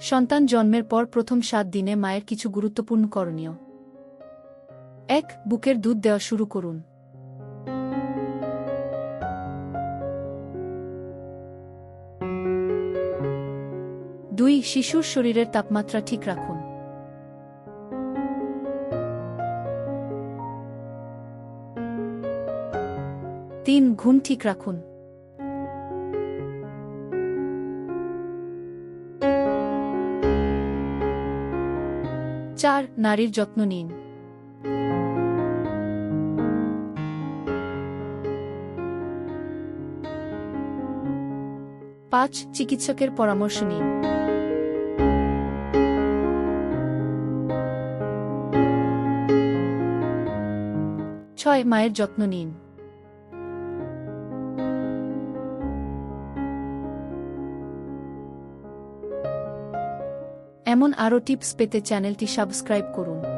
সন্তান জন্মের পর প্রথম সাত দিনে মায়ের কিছু গুরুত্বপূর্ণ করণীয়। এক, বুকের দুধ দেওয়া শুরু করুন। দুই, শিশুর শরীরের তাপমাত্রা ঠিক রাখুন। তিন, ঘুম ঠিক রাখুন। চার নারীর যত্ন নিন। পাঁচ চিকিৎসকের পরামর্শ নিন। ছয় মায়ের যত্ন নিন। এমন আরও টিপস পেতে চ্যানেলটি সাবস্ক্রাইব করুন।